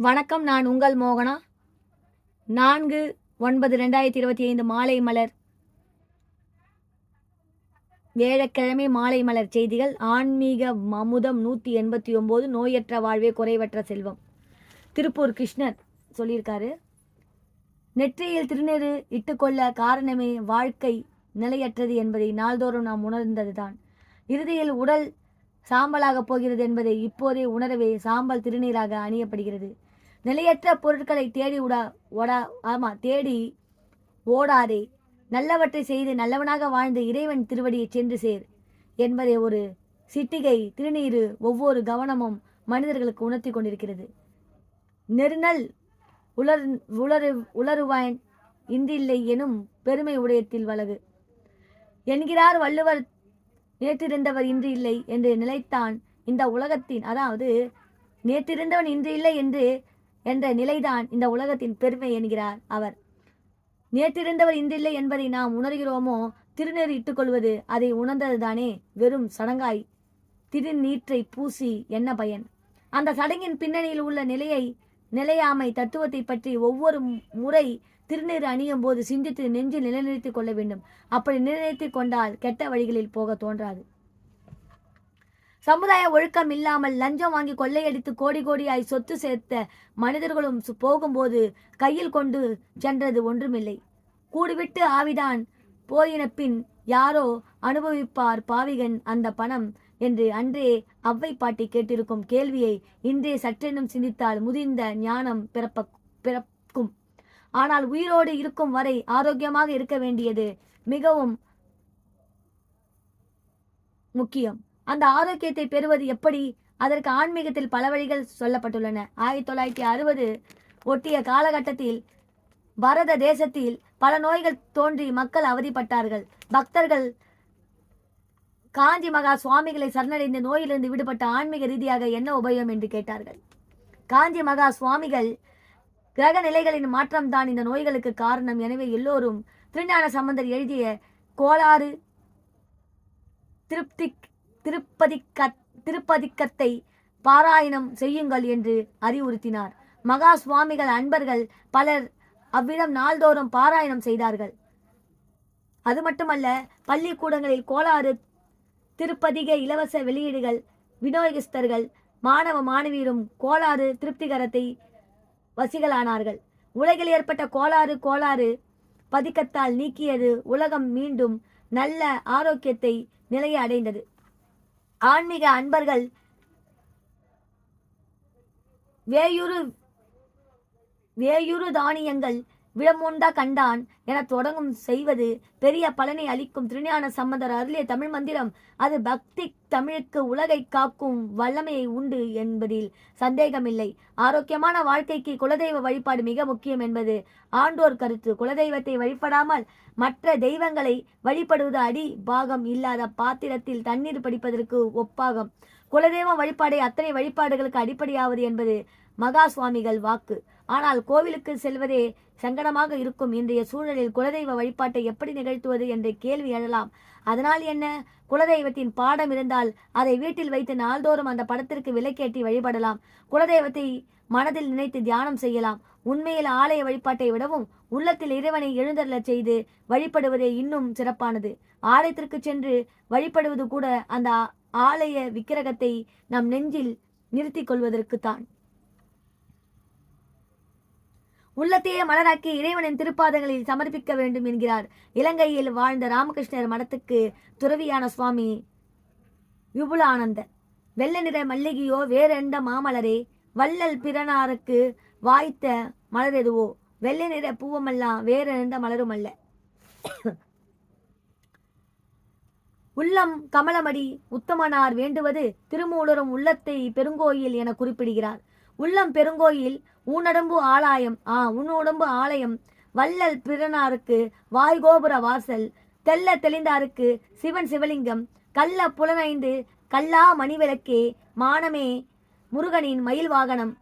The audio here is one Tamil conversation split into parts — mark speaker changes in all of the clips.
Speaker 1: வணக்கம் நான் உங்கள் மோகனா? நான்கு ஒன்பது ரெண்டாயிரத்தி இருபத்தி ஐந்து மாலை மலர். வேழக்கிழமை மாலை மலர் செய்திகள் ஆன்மீக அமுதம் நூற்றி எண்பத்தி ஒம்பது நோயற்ற வாழ்வே குறைவற்ற செல்வம். திருப்பூர் கிருஷ்ணர் சொல்லியிருக்காரு நெற்றியில் திருநெறு இட்டுக்கொள்ள காரணமே வாழ்க்கை நிலையற்றது என்பதை நாள்தோறும் நாம் உணர்ந்ததுதான். இறுதியில் உடல் சாம்பலாகப் போகிறது என்பதை இப்போதே உணரவே சாம்பல் திருநீராக அணியப்படுகிறது. நிலையற்ற பொருட்களை தேடி உடா ஓடா ஆமா தேடி ஓடாதே. நல்லவற்றை செய்து நல்லவனாக வாழ்ந்து இறைவன் திருவடியை சென்று சேர் என்பதை ஒரு சிட்டிகை திருநீரு ஒவ்வொரு கவனமும் மனிதர்களுக்கு உணர்த்தி கொண்டிருக்கிறது. நெருநல் உலர் உலரு உலருவான் இந்தில்லை எனும் பெருமை உடையத்தில் வலகு. என்கிறார் வள்ளுவர் நேற்றிருந்தவர் இன்று இல்லை என்று நிலைத்தான் இந்த உலகத்தின் அதாவது நேற்றிருந்தவன் இன்று இல்லை என்று என்ற நிலைதான் இந்த உலகத்தின் பெருமை என்கிறார் அவர். நேற்றிருந்தவர் இன்றில்லை என்பதை நாம் உணர்கிறோமோ? திருநீர் இட்டுக்கொள்வது அதை உணர்ந்ததுதானே? வெறும் சடங்காய். திருநீற்றை பூசி என்ன பயன்? அந்த சடங்கின் பின்னணியில் உள்ள நிலையை நிலையாமை தத்துவத்தை பற்றி ஒவ்வொரு முறை திருநீர் அணியும் போது சிந்தித்து நெஞ்சில் நிலைநிறுத்திக் கொள்ள வேண்டும். அப்படி நிலைநிறுத்திக் கொண்டால் கெட்ட வழிகளில் போக தோன்றாது. சமுதாய ஒழுக்கம் இல்லாமல் லஞ்சம் வாங்கி கொள்ளையடித்து கோடி கோடியாய் சொத்து சேர்த்த மனிதர்களும் சு- போகும்போது கையில் கொண்டு சென்றது ஒன்றுமில்லை. கூடுவிட்டு ஆவிதான் போயின பின் யாரோ அனுபவிப்பார் பாவிகன் அந்த பணம் என்று அன்றே அவ்வை பாட்டி கேட்டிருக்கும் கேள்வியை இன்றே சற்றெனும் சிந்தித்தால் முதிர்ந்த ஞானம் பிறப்ப பிறக்கும். ஆனால் உயிரோடு இருக்கும் வரை ஆரோக்கியமாக இருக்க வேண்டியது மிகவும் முக்கியம். அந்த ஆரோக்கியத்தை பெறுவது எப்படி? அதற்கு ஆன்மீகத்தில் பல வழிகள் சொல்லப்பட்டுள்ளன. ஆயிரத்தி தொள்ளாயிரத்தி அறுபது ஒட்டிய காலகட்டத்தில் பரத தேசத்தில் பல நோய்கள் தோன்றி மக்கள் அவதிப்பட்டார்கள். பக்தர்கள் காஞ்சி மகா சுவாமிகளை சரணடைந்த நோயிலிருந்து விடுபட்ட ஆன்மீக ரீதியாக என்ன உபயோகம் என்று கேட்டார்கள்? காஞ்சி மகா சுவாமிகள் கிரக நிலைகளின் மாற்றம்தான் இந்த நோய்களுக்கு காரணம். எனவே எல்லோரும் திருஞான சம்பந்தர் எழுதிய கோளாறு திருப்திக் திருப்பதிக்க திருப்பதிக்கத்தை பாராயணம் செய்யுங்கள் என்று அறிவுறுத்தினார். மகா சுவாமிகள் அன்பர்கள் பலர் அவ்விடம் நாள்தோறும் பாராயணம் செய்தார்கள். அது மட்டுமல்ல பள்ளிக்கூடங்களில் கோளாறு திருப்பதிக இலவச வெளியீடுகள் விநியோகஸ்தர்கள் மாணவ மாணவியரும் கோளாறு திருப்திகரத்தை வசிகளானார்கள் உலகில் ஏற்பட்ட கோளாறு கோளாறு பதிக்கத்தால் நீக்கியது உலகம் மீண்டும் நல்ல ஆரோக்கியத்தை நிலைய அடைந்தது. ஆன்மீக அன்பர்கள் வேயுறு வேயுறு தானியங்கள் விடமுண்டா கண்டான் என தொடங்கும் செய்வது பெரிய பலனை அளிக்கும் திருஞான சம்பந்தர் அருளிய தமிழ் மந்திரம். அது பக்தி தமிழுக்கு உலகை காக்கும் வல்லமையை உண்டு என்பதில் சந்தேகமில்லை. ஆரோக்கியமான வாழ்க்கைக்கு குலதெய்வ வழிபாடு மிக முக்கியம் என்பது ஆண்டோர் கருத்து. குலதெய்வத்தை வழிபடாமல் மற்ற தெய்வங்களை வழிபடுவது அடி பாகம் இல்லாத பாத்திரத்தில் தண்ணீர் படிப்பதற்கு ஒப்பாகும். குலதெய்வ வழிபாடை அத்தனை வழிபாடுகளுக்கு அடிப்படையாவது என்பது மகா சுவாமிகள் வாக்கு. ஆனால் கோவிலுக்கு செல்வதே சங்கடமாக இருக்கும். இன்றைய சூழலில் குலதெய்வ வழிபாட்டை எப்படி நிகழ்த்துவது என்ற கேள்வி எழலாம். அதனால் என்ன? குலதெய்வத்தின் பாடம் இருந்தால் அதை வீட்டில் வைத்து நாள்தோறும் அந்த படத்திற்கு விலைக்கேட்டி வழிபடலாம். குலதெய்வத்தை மனதில் நினைத்து தியானம் செய்யலாம். உண்மையில் ஆலய வழிபாட்டை விடவும் உள்ளத்தில் இறைவனை எழுந்தருளச் செய்து வழிபடுவதே இன்னும் சிறப்பானது. ஆலயத்திற்கு சென்று வழிபடுவது கூட அந்த ஆலய விக்கிரகத்தை நம் நெஞ்சில் நிறுத்திக் கொள்வதற்குத்தான். உள்ளத்தையே மலராக்கி இறைவனின் திருப்பாதங்களில் சமர்ப்பிக்க வேண்டும் என்கிறார். இலங்கையில் வாழ்ந்த ராமகிருஷ்ணர் மடத்துக்கு துறவியான சுவாமி விபுலானந்தர் வெள்ளை நிற மல்லிகையோ வேறெந்த மாமலரே வள்ளல் பிறனாருக்கு வாய்த்த மலர் எதுவோ? வெள்ளை நிற பூவமெல்லாம் வேற எந்த மலரும் அல்ல உள்ளம் கமலமடி உத்தமனார் வேண்டுவது திருமூலரும் உள்ளத்தை பெருங்கோயில் என குறிப்பிடுகிறார். உள்ளம் பெருங்கோயில் ஊனடம்பு ஆலயம் ஆ உன்னுடம்பு ஆலயம் வள்ளல் பிறனாருக்கு வாய்கோபுர வாசல் தெல்ல தெளிந்தாருக்கு சிவன் சிவலிங்கம் கள்ள புலனைந்து கல்லா மணிவிளக்கே மானமே முருகனின் மயில் வாகனம்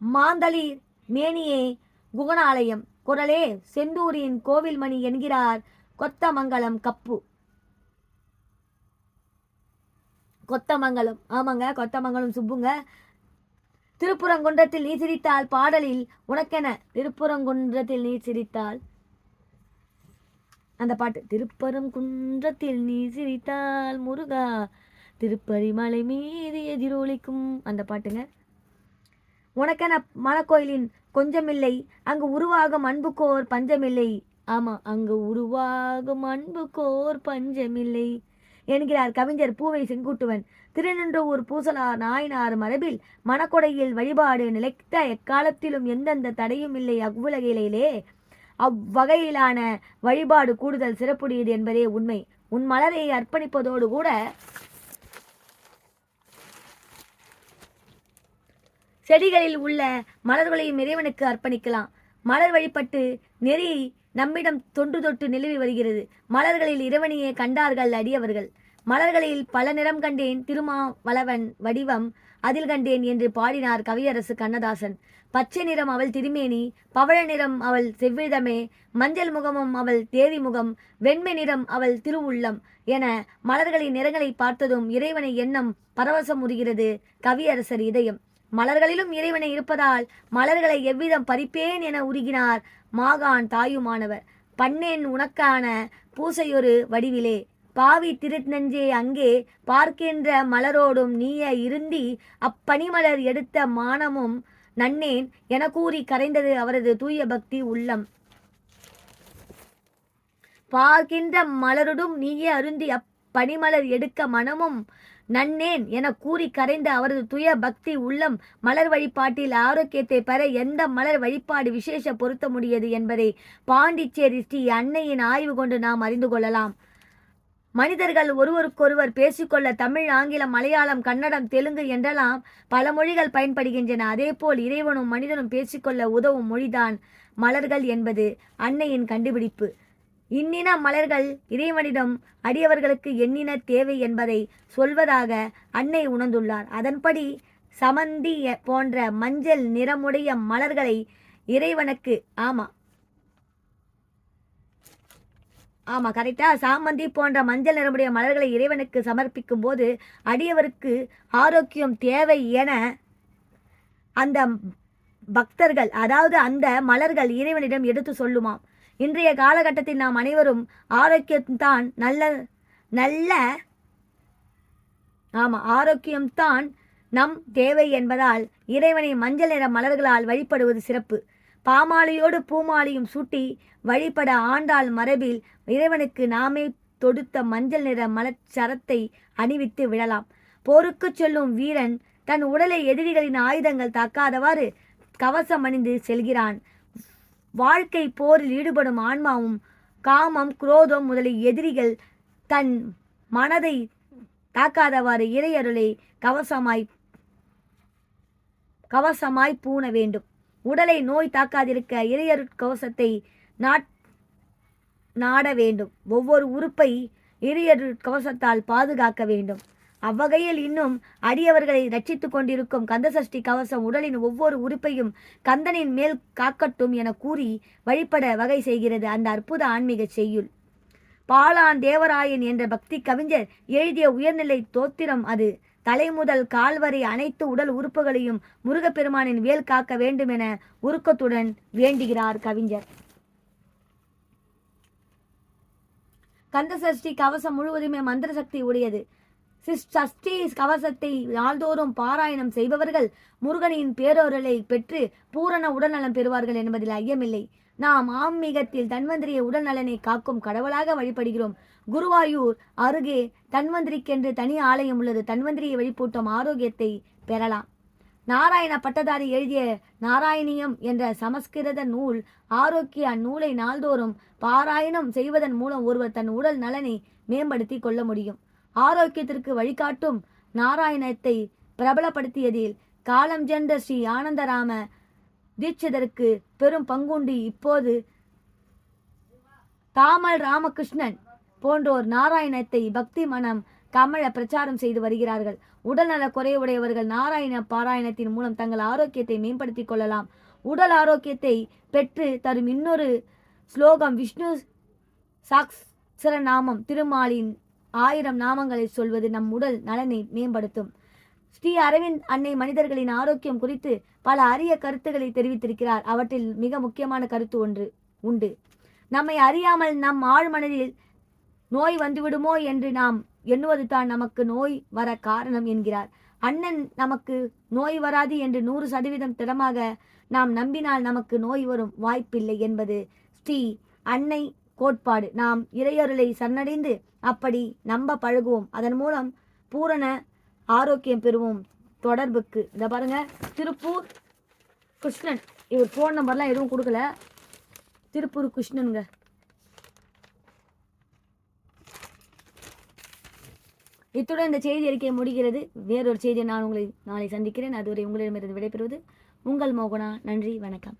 Speaker 1: மாந்தளிர் மேனியே குகனாலயம் குரலே செந்தூரின் கோவில்மணி என்கிறார் கொத்தமங்கலம் கப்பு. கொத்தமங்கலம் ஆமாங்க கொத்தமங்கலம் சுப்புங்க. திருப்புறங்குன்றத்தில் நீ சிரித்தால் பாடலில் உனக்கென திருப்புறங்குன்றத்தில் நீ சிரித்தால். அந்த பாட்டு திருப்பரங்குன்றத்தில் நீ சிரித்தால் முருகா திருப்பரிமலை மீது எதிரொலிக்கும் அந்த பாட்டுங்க. உனக்கென மணக்கோயிலின் கொஞ்சமில்லை அங்கு உருவாகும் அன்புக்கோர் பஞ்சமில்லை. ஆமா அங்கு உருவாகும் அன்புக்கோர் பஞ்சமில்லை. என்கிறார் கவிஞர் பூவை செங்குட்டுவன். திருநின்றவூர் பூசலார் நாயனார் மரபில் மணக்கொடையில் வழிபாடு நிலைத்த எக்காலத்திலும் எந்தெந்த தடையும் இல்லை அவ்வுலகிலே அவ்வகையிலான வழிபாடு கூடுதல் சிறப்புடையது என்பதே உண்மை. உன் மலரை அர்ப்பணிப்பதோடு கூட செடிகளில் உள்ள மலர்களையும் இறைவனுக்கு அர்ப்பணிக்கலாம். மலர் வழிபட்டு நெறி நம்மிடம் தொன்று தொட்டு நிலவி வருகிறது. மலர்களில் இறைவனையே கண்டார்கள் அடியவர்கள். மலர்களில் பல நிறம் கண்டேன் திருமாவளவன் வடிவம் அதில் கண்டேன் என்று பாடினார் கவியரசு கண்ணதாசன். பச்சை நிறம் அவள் திருமேனி பவழ நிறம் அவள் செவ்விதமே மஞ்சள் முகமும் அவள் தேவி முகம் வெண்மை நிறம் அவள் திருவுள்ளம் என மலர்களின் நிறங்களை பார்த்ததும் இறைவனை எண்ணம் பரவசம் உறுகிறது கவியரசர் இதயம். மலர்களிலும் இறைவனை இருப்பதால் மலர்களை எவ்விதம் பறிப்பேன் என உருகினார் மாகான் தாயுமானவர். பண்ணேன் உனக்கான பூசையொரு வடிவிலே. பாவி திருநெஞ்சே அங்கே பார்க்கின்ற மலரோடும் நீய இருந்தி அப்பனிமலர் எடுத்த மானமும் நன்னேன் என கூறி கரைந்தது அவரது தூய பக்தி உள்ளம். பார்க்கின்ற மலருடும் நீயே அருந்தி அப்பனிமலர் எடுக்க மனமும் நன்னேன் என கூறி கரைந்த அவரது துய பக்தி உள்ளம் மலர் வழிபாட்டில் ஆரோக்கியத்தை பெற எந்த மலர் வழிபாடு விசேஷ பொருத்த முடியது என்பதை பாண்டிச்சேரி ஸ்ரீ அன்னையின் ஆய்வு கொண்டு நாம் அறிந்து கொள்ளலாம். மனிதர்கள் ஒருவருக்கொருவர் பேசிக்கொள்ள தமிழ் ஆங்கிலம் மலையாளம் கன்னடம் தெலுங்கு என்றெல்லாம் பல மொழிகள் பயன்படுகின்றன. அதேபோல் இறைவனும் மனிதனும் பேசிக்கொள்ள உதவும் மொழிதான் மலர்கள் என்பது அன்னையின் கண்டுபிடிப்பு. இன்னின மலர்கள் இறைவனிடம் அடியவர்களுக்கு எண்ணின தேவை என்பதை சொல்வதாக அன்னை உணர்ந்துள்ளார். அதன்படி சமந்தி போன்ற மஞ்சள் நிறமுடைய மலர்களை இறைவனுக்கு ஆமா. ஆமா கரெக்டா சாமந்தி போன்ற மஞ்சள் நிறமுடைய மலர்களை இறைவனுக்கு சமர்ப்பிக்கும் போது அடியவருக்கு ஆரோக்கியம் தேவை என அந்த பக்தர்கள் அதாவது அந்த மலர்கள் இறைவனிடம் எடுத்து சொல்லுமாம். இன்றைய காலகட்டத்தில் நாம் அனைவரும் ஆரோக்கியம்தான் நல்ல நல்ல ஆமாம் ஆரோக்கியம்தான் நம் தேவை என்பதால் இறைவனை மஞ்சள் நிற மலர்களால் வழிபடுவது சிறப்பு. பாமாலையோடு பூமாலையும் சூட்டி வழிபட ஆண்டாள் மரபில் இறைவனுக்கு நாமே தொடுத்த மஞ்சள் நிற மலச்சரத்தை அணிவித்து விடலாம். போருக்குச் செல்லும் வீரன் தன் உடலை எதிரிகளின் ஆயுதங்கள் தாக்காதவாறு கவசம் அணிந்து செல்கிறான். வாழ்க்கை போரில் ஈடுபடும் ஆன்மாவும் காமம் குரோதம் முதலிய எதிரிகள் தன் மனதை தாக்காதவாறு இறையருளை கவசமாய் கவசமாய் பூண வேண்டும். உடலை நோய் தாக்காதிருக்க இறையருட் கவசத்தை நாட் நாட வேண்டும். ஒவ்வொரு உறுப்பை இறையருட் கவசத்தால் பாதுகாக்க வேண்டும். அவ்வகையில் இன்னும் அடியவர்களை ரட்சித்துக் கொண்டிருக்கும் கந்தசஷ்டி கவசம் உடலின் ஒவ்வொரு உறுப்பையும் கந்தனின் மேல் காக்கட்டும் என கூறி வழிபட வகை செய்கிறது அந்த அற்புத ஆன்மீக செய்யுள். பாலான் தேவராயன் என்ற பக்தி கவிஞர் எழுதிய உயர்நிலை தோத்திரம் அது. தலைமுதல் கால்வரை அனைத்து உடல் உறுப்புகளையும் முருகப்பெருமானின் வேல் காக்க வேண்டும் என உருக்கத்துடன் வேண்டுகிறார் கவிஞர். கந்தசஷ்டி கவசம் முழுவதுமே மந்திர சக்தி உடையது. சஷ்டி கவசத்தை நாள்தோறும் பாராயணம் செய்பவர்கள் முருகனின் பேரொருளை பெற்று பூரண உடல்நலம் பெறுவார்கள் என்பதில் ஐயமில்லை. நாம் ஆன்மீகத்தில் தன்வந்திரிய உடல் நலனை காக்கும் கடவுளாக வழிபடுகிறோம். குருவாயூர் அருகே தன்வந்திரிக்கென்று தனி ஆலயம் உள்ளது. தன்வந்திரியை வழிபூட்டும் ஆரோக்கியத்தை பெறலாம். நாராயண பட்டதாரி எழுதிய நாராயணியம் என்ற சமஸ்கிருத நூல் ஆரோக்கிய அந்நூலை நாள்தோறும் பாராயணம் செய்வதன் மூலம் ஒருவர் தன் உடல் நலனை மேம்படுத்தி கொள்ள முடியும். ஆரோக்கியத்திற்கு வழிகாட்டும் நாராயணத்தை பிரபலப்படுத்தியதில் காலம் சென்ற ஸ்ரீ ஆனந்தராம தீட்சிதருக்கு பெரும் பங்குண்டு. இப்போது தாமல் ராமகிருஷ்ணன் போன்றோர் நாராயணத்தை பக்தி மனம் கமழ பிரச்சாரம் செய்து வருகிறார்கள். உடல்நல குறைவுடையவர்கள் நாராயண பாராயணத்தின் மூலம் தங்கள் ஆரோக்கியத்தை மேம்படுத்திக் கொள்ளலாம். உடல் ஆரோக்கியத்தை பெற்று தரும் இன்னொரு ஸ்லோகம் விஷ்ணு சாக்ஸரநாமம் திருமாலின் ஆயிரம் நாமங்களை சொல்வது நம் உடல் நலனை மேம்படுத்தும். ஸ்ரீ அரவிந்த் அன்னை மனிதர்களின் ஆரோக்கியம் குறித்து பல அரிய கருத்துக்களை தெரிவித்திருக்கிறார். அவற்றில் மிக முக்கியமான கருத்து ஒன்று உண்டு. நம்மை அறியாமல் நம் ஆழ்மனதில் நோய் வந்துவிடுமோ என்று நாம் எண்ணுவது தான் நமக்கு நோய் வர காரணம் என்கிறார். அண்ணன் நமக்கு நோய் வராது என்று நூறு சதவீதம் திடமாக நாம் நம்பினால் நமக்கு நோய் வரும் வாய்ப்பில்லை என்பது ஸ்ரீ அன்னை கோட்பாடு. நாம் இறையருளை சரணடைந்து அப்படி நம்ப பழகுவோம். அதன் மூலம் பூரண ஆரோக்கியம் பெறுவோம் தொடர்புக்கு. இதை பாருங்க திருப்பூர் கிருஷ்ணன். இவர் ஃபோன் நம்பர்லாம் எதுவும் கொடுக்கல. திருப்பூர் கிருஷ்ணனுங்க. இத்துடன் இந்த செய்தி அறிக்கை முடிகிறது. வேறொரு செய்தியை நான் உங்களை நாளை சந்திக்கிறேன். அதுவரை உங்களிடமிருந்து விடைபெறுவது உங்கள் மோகனா. நன்றி வணக்கம்.